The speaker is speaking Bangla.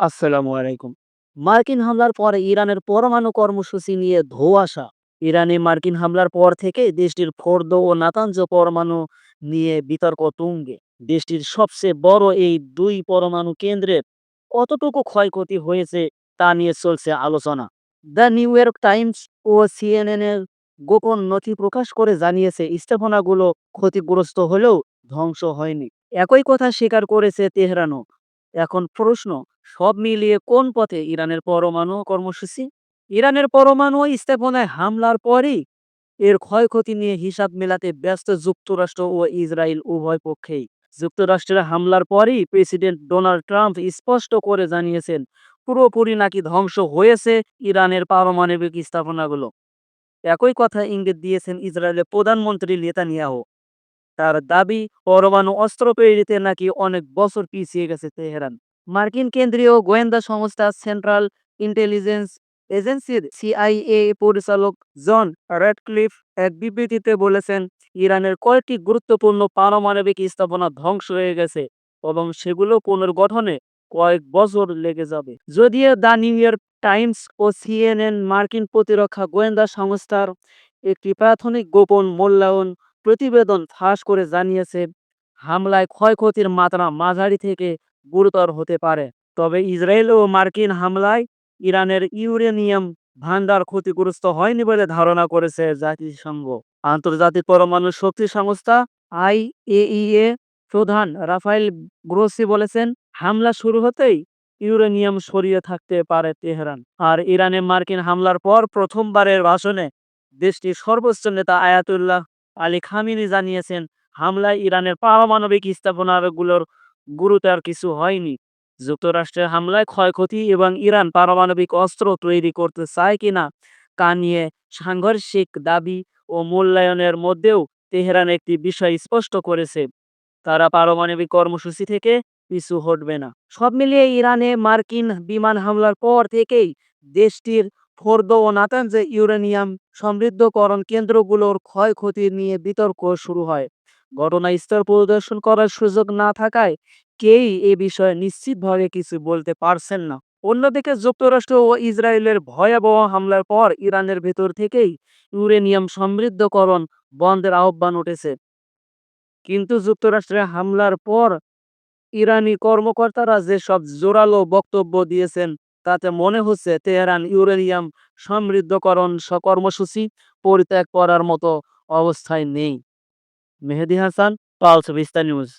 আসসালামু আলাইকুম। মার্কিন হামলার পরে ইরানের পরমাণু কর্মসূচি নিয়ে ধোঁয়াশা। ইরানে মার্কিন হামলার পর থেকে দেশটির ফোর্দ ও নাতাঞ্জ পরমাণু নিয়ে বিতর্ক তুঙ্গে। দেশটির সবচেয়ে বড় এই দুই পরমাণু কেন্দ্রের কতটুকু ক্ষয়ক্ষতি হয়েছে তা নিয়ে চলছে আলোচনা। দ্য নিউ ইয়র্ক টাইমস ও সিএনএন এর গোপন নথি প্রকাশ করে জানিয়েছে, স্থাপনাগুলো ক্ষতিগ্রস্ত হলেও ধ্বংস হয়নি। একই কথা স্বীকার করেছে তেহরানও। এখন প্রশ্ন, সব মিলিয়ে কোন পথে ইরানের পরমাণু কর্মসূচি? ইরানের পরমাণু স্থাপনায় হামলার পরই এর ক্ষয়ক্ষতি নিয়ে হিসাব মেলাতে ব্যস্ত যুক্তরাষ্ট্র ও ইসরায়েল উভয় পক্ষেই। যুক্তরাষ্ট্রের হামলার পরই প্রেসিডেন্ট ডোনাল্ড ট্রাম্প স্পষ্ট করে জানিয়েছেন, পুরোপুরি নাকি ধ্বংস হয়েছে ইরানের পারমাণবিক স্থাপনাগুলো। একই কথা ইঙ্গিত দিয়েছেন ইসরায়েলের প্রধানমন্ত্রী নেতানিয়াহু। তার দাবি, পরমাণু অস্ত্র তৈরিতে নাকি অনেক বছর পিছিয়ে গেছে তেহরান। মার্কিন কেন্দ্রীয় গোয়েন্দা সংস্থা সেন্ট্রাল ইন্টেলিজেন্স এজেন্সির সিআইএ পরিচালক জন রেডক্লিফ এক বিবৃতিতে বলেছেন, ইরানের কয়েকটি গুরুত্বপূর্ণ পারমাণবিক স্থাপনা ধ্বংস হয়ে গেছে এবং সেগুলো পুনর্গঠনে কয়েক বছর লেগে যাবে। যদিও দ্য নিউ ইয়র্ক টাইমস ও সিএনএন মার্কিন প্রতিরক্ষা গোয়েন্দা সংস্থার একটি প্রাথমিক গোপন মূল্যায়ন প্রতিবেদন ফাঁস করে জানিয়েছে, হামলায় ক্ষয়ক্ষতির মাত্রা মাঝারি থেকে গুরুতর হতে পারে। তবে ইসরায়েল ও মার্কিন হামলায় ইরানের ইউরেনিয়াম ভান্ডার ক্ষতিগ্রস্ত হয়নি বলে ধারণা করেছে জাতিসংঘ। আন্তর্জাতিক পরমাণু শক্তি সংস্থা আইএইএ প্রধান রাফাইল গ্রোসি বলেছেন, হামলা শুরু হতেই ইউরেনিয়াম সরিয়ে থাকতে পারে তেহরান। আর ইরানে মার্কিন হামলার পর প্রথমবারের ভাষণে দেশটির সর্বোচ্চ নেতা আয়াতুল্লাহ আলী খামিনি জানিয়েছেন, হামলায় ইরানের পারমাণবিক স্থাপনাগুলোর গুরুতর কিছু হয়নি। যুক্তরাষ্ট্রের হামলায় ক্ষয়ক্ষতি এবং ইরান পারমাণবিক অস্ত্র তৈরি করতে চায় কিনা তা নিয়ে সাংঘর্ষিক দাবি ও মূল্যায়নের মধ্যেও তেহরান একটি বিষয় স্পষ্ট করেছে। তারা পারমাণবিক কর্মসূচি থেকে পিছু হটবে না। সব মিলিয়ে ইরানে মার্কিন বিমান হামলার পর থেকেই দেশটির ফোর্দ ও নাতাঞ্জে ইউরেনিয়াম সমৃদ্ধকরণ কেন্দ্রগুলোর ক্ষয়ক্ষতি নিয়ে বিতর্ক শুরু হয়। ঘটনাস্থল পরিদর্শন করার সুযোগ না থাকায় কেউই এ বিষয়ে নিশ্চিতভাবে কিছু বলতে পারছেন না। অন্যদিকে যুক্তরাষ্ট্র ও ইসরায়েলের ভয়াবহ হামলার পর ইরানের ভেতর থেকেই ইউরেনিয়াম সমৃদ্ধকরণ বন্ধের আহ্বান উঠেছে। কিন্তু যুক্তরাষ্ট্রের হামলার পর ইরানি কর্মকর্তারা যেসব জোরালো বক্তব্য দিয়েছেন তাতে মনে হচ্ছে তেহরান ইউরেনিয়াম সমৃদ্ধকরণ কর্মসূচি পরিত্যাগ করার মতো অবস্থায় নেই। Mehedi Hasan, pulse vista news.